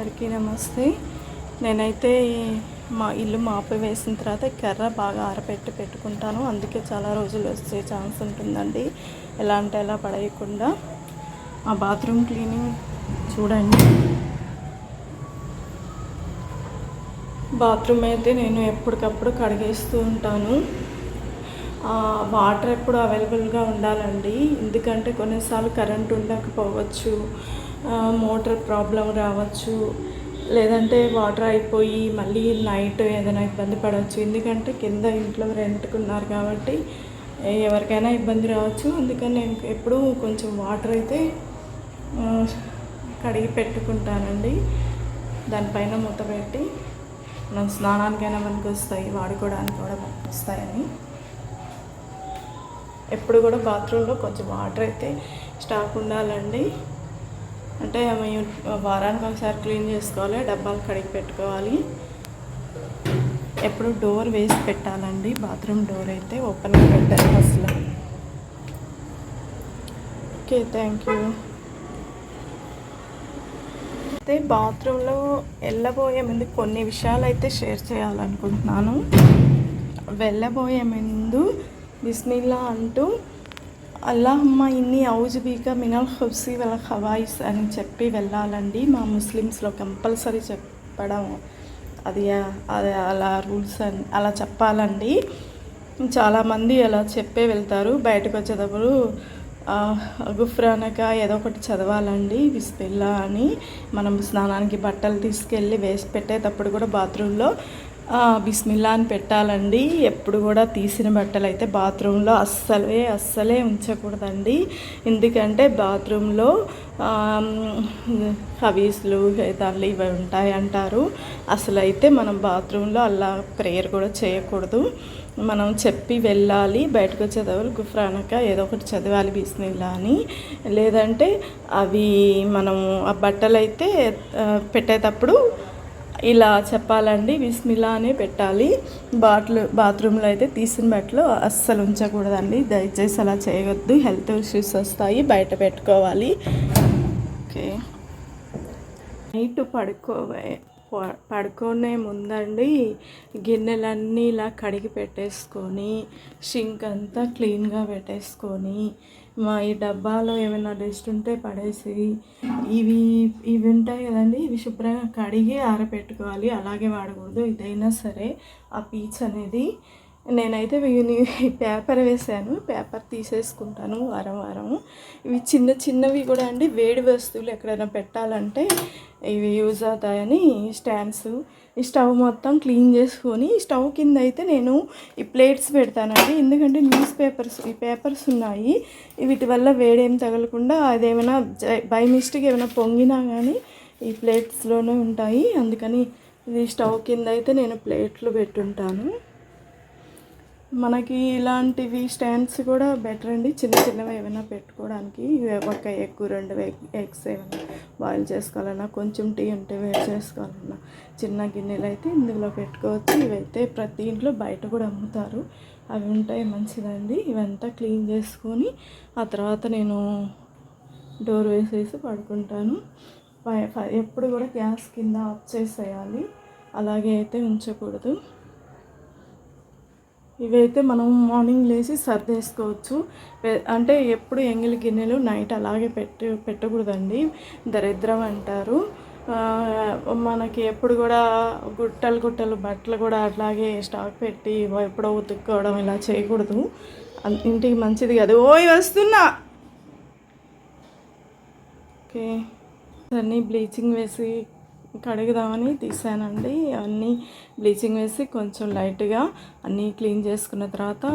అందరికీ నమస్తే. నేనైతే మా ఇల్లు మాపి వేసిన తర్వాత కర్ర బాగా ఆరబెట్టి పెట్టుకుంటాను. అందుకే చాలా రోజులు వచ్చే ఛాన్స్ ఉంటుందండి. ఎలా అంటే ఎలా పడేయకుండా. ఆ బాత్రూమ్ క్లీనింగ్ చూడండి. బాత్రూమ్ అయితే నేను ఎప్పటికప్పుడు కడిగేస్తూ ఉంటాను. వాటర్ ఎప్పుడు అవైలబుల్గా ఉండాలండి. ఎందుకంటే కొన్నిసార్లు కరెంట్ ఉండకపోవచ్చు. మోటార్ ప్రాబ్లం రావచ్చు లేదంటే వాటర్ అయిపోయి మళ్ళీ నైట్ ఏదైనా ఇబ్బంది పడవచ్చు. ఎందుకంటే కింద ఇంట్లో రెంట్కి ఉన్నారు కాబట్టి ఎవరికైనా ఇబ్బంది రావచ్చు. అందుకని నేను ఎప్పుడూ కొంచెం వాటర్ అయితే కడిగి పెట్టుకుంటానండి. దానిపైన మూత పెట్టి మనం స్నానానికైనా మనకు వస్తాయి వాడుకోవడానికి కూడా మనకు వస్తాయని ఎప్పుడు కూడా బాత్రూంలో కొంచెం వాటర్ అయితే స్టాక్ ఉండాలండి. అంటే మేము వారానికి ఒకసారి క్లీన్ చేసుకోవాలి డబ్బాలు కడిగి పెట్టుకోవాలి. ఎప్పుడు డోర్ వేసి పెట్టాలండి బాత్రూమ్ డోర్ అయితే ఓపెన్గా పెట్టాలి అసలు. Okay thank you. అయితే బాత్రూంలో వెళ్ళబోయే ముందు కొన్ని విషయాలు అయితే షేర్ చేయాలనుకుంటున్నాను. వెళ్ళబోయే ముందు బిస్మిల్లా అంటూ అల్లాహమ్మ ఇన్ని ఔజు మినల్ హుబ్సీ వాళ్ళ హవాయిస్ అని చెప్పి వెళ్ళాలండి. మా ముస్లిమ్స్లో కంపల్సరీ చెప్పడం అది అది అలా రూల్స్ అని అలా చెప్పాలండి. చాలామంది అలా చెప్పే వెళ్తారు. బయటకు వచ్చేటప్పుడు గుఫ్రానక ఏదో ఒకటి చదవాలండి. బిస్మిల్లా అని. మనం స్నానానికి బట్టలు తీసుకెళ్ళి వేసి పెట్టేటప్పుడు కూడా బాత్రూంలో బిస్మిల్లా అని పెట్టాలండి. ఎప్పుడు కూడా తీసిన బట్టలు అయితే బాత్రూంలో అస్సలే అస్సలే ఉంచకూడదండి. ఎందుకంటే బాత్రూంలో హవీస్లు దానిలో ఇవి ఉంటాయి అంటారు. అసలు అయితే మనం బాత్రూంలో అలా ప్రేయర్ కూడా చేయకూడదు. మనం చెప్పి వెళ్ళాలి బయటకు చదవాలి గుఫ్రానక ఏదో ఒకటి చదవాలి బిస్మిల్లా అని. లేదంటే అవి మనము ఆ బట్టలు అయితే పెట్టేటప్పుడు ఇలా చెప్పాలండి. బిస్మిల్లా అనే పెట్టాలి. బాట్లు బాత్రూంలో అయితే తీసిన బట్టలు అస్సలు ఉంచకూడదండి. దయచేసి అలా చేయవద్దు. హెల్త్ ఇష్యూస్ వస్తాయి. బయట పెట్టుకోవాలి. ఓకే. నైట్ పడుకో పడుకునే ముందండి గిన్నెలన్నీ ఇలా కడిగి పెట్టేసుకొని షింక్ అంతా క్లీన్గా పెట్టేసుకొని ఈ డబ్బాలో ఏమైనా డస్ట్ ఉంటే పడేసి ఇవి ఇవి ఉంటాయి కదండి ఇవి శుభ్రంగా కడిగి ఆరబెట్టుకోవాలి. అలాగే వాడకూడదు. ఇదైనా సరే ఆ పీచ్ అనేది నేనైతే వీని పేపర్ వేసాను. పేపర్ తీసేసుకుంటాను వారం వారం. ఇవి చిన్న చిన్నవి కూడా అండి. వేడి వస్తువులు ఎక్కడైనా పెట్టాలంటే ఇవి యూజ్ అవుతాయని స్టాండ్స్. ఈ స్టవ్ మొత్తం క్లీన్ చేసుకొని ఈ స్టవ్ కింద అయితే నేను ఈ ప్లేట్స్ పెడతానండి. ఎందుకంటే న్యూస్ పేపర్స్ ఈ పేపర్స్ ఉన్నాయి. వీటి వల్ల వేడేం తగలకుండా అదేమైనా బై మిస్టేక్ ఏమైనా పొంగినా కానీ ఈ ప్లేట్స్లోనే ఉంటాయి. అందుకని ఇది స్టవ్ కింద అయితే నేను ప్లేట్లు పెట్టుంటాను. మనకి ఇలాంటివి స్టాండ్స్ కూడా బెటర్ అండి. చిన్న చిన్నవి ఏమైనా పెట్టుకోవడానికి ఒక ఎగ్గు రెండు ఎగ్స్ ఏమైనా బాయిల్ చేసుకోవాలన్నా కొంచెం టీ ఉంటే వేడి చేసుకోవాలన్నా చిన్న గిన్నెలు అయితే ఇందులో పెట్టుకోవచ్చు. ఇవైతే ప్రతి ఇంట్లో బయట కూడా అమ్ముతారు. అవి ఉంటాయి మంచిదండి. ఇవంతా క్లీన్ చేసుకొని ఆ తర్వాత నేను డోర్ వేసేసి పడుకుంటాను. ఎప్పుడు కూడా గ్యాస్ కింద ఆఫ్ చేసేయాలి. అలాగే అయితే ఉంచకూడదు. ఇవైతే మనం మార్నింగ్ లేచి సర్దేసుకోవచ్చు. అంటే ఎప్పుడు ఎంగిలి గిన్నెలు నైట్ అలాగే పెట్టి పెట్టకూడదండి. దరిద్రం అంటారు. మనకి ఎప్పుడు కూడా గుట్టలు గుట్టలు బట్టలు కూడా అట్లాగే స్టాక్ పెట్టి ఎప్పుడో ఉతుక్కోవడం ఇలా చేయకూడదు. ఇంటికి మంచిది కాదు. ఓయ్ వస్తున్నా! ఓకే. అన్నీ బ్లీచింగ్ వేసి కడుగుదామని తీసానండి. అన్నీ బ్లీచింగ్ వేసి కొంచెం లైట్గా అన్నీ క్లీన్ చేసుకున్న తర్వాత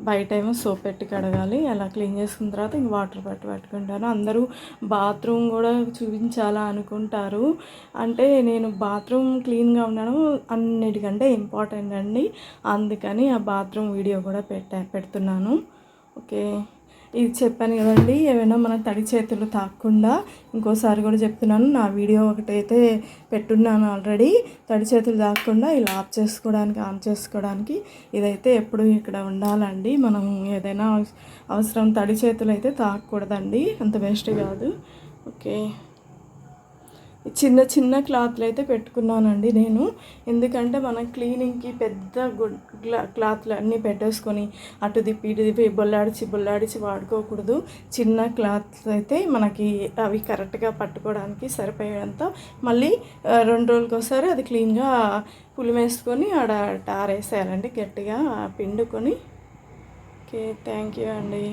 బయట ఏమో సోప్ పెట్టి కడగాలి. అలా క్లీన్ చేసుకున్న తర్వాత ఇంక వాటర్ పెట్టి పెట్టుకుంటాను. అందరూ బాత్రూమ్ కూడా చూపించాలా అనుకుంటారు. అంటే నేను బాత్రూమ్ క్లీన్గా ఉండడం అన్నిటికంటే ఇంపార్టెంట్ అండి. అందుకని ఆ బాత్రూమ్ వీడియో కూడా పెట్టా పెడుతున్నాను. ఓకే. ఇది చెప్పాను కదండి ఏమైనా మన తడి చేతులు తాకకుండా ఇంకోసారి కూడా చెప్తున్నాను నా వీడియో ఒకటైతే పెట్టున్నాను ఆల్రెడీ. తడి చేతులు తాకకుండా ఇలా ఆఫ్ చేసుకోవడానికి ఆన్ చేసుకోవడానికి ఇదైతే ఎప్పుడు ఇక్కడ ఉండాలండి. మనం ఏదైనా అవసరం తడి చేతులు అయితే తాకూడదండి అంత వేస్ట్ కాదు. ఓకే. చిన్న చిన్న క్లాత్లు అయితే పెట్టుకున్నానండి నేను. ఎందుకంటే మనం క్లీనింగ్కి పెద్ద గుడ్ క్లాత్లు అన్నీ పెట్టేసుకొని అటు దిప్పి ఇటు దిప్పి బొల్లాడిచి బొల్లాడిచి వాడుకోకూడదు. చిన్న క్లాత్స్ అయితే మనకి అవి కరెక్ట్గా పట్టుకోవడానికి సరిపోయేంత. మళ్ళీ రెండు రోజులకోసారి అది క్లీన్గా పులిమేసుకొని ఆడ టారేసేయాలండి గట్టిగా పిండుకొని. ఓకే థ్యాంక్ యూ అండి.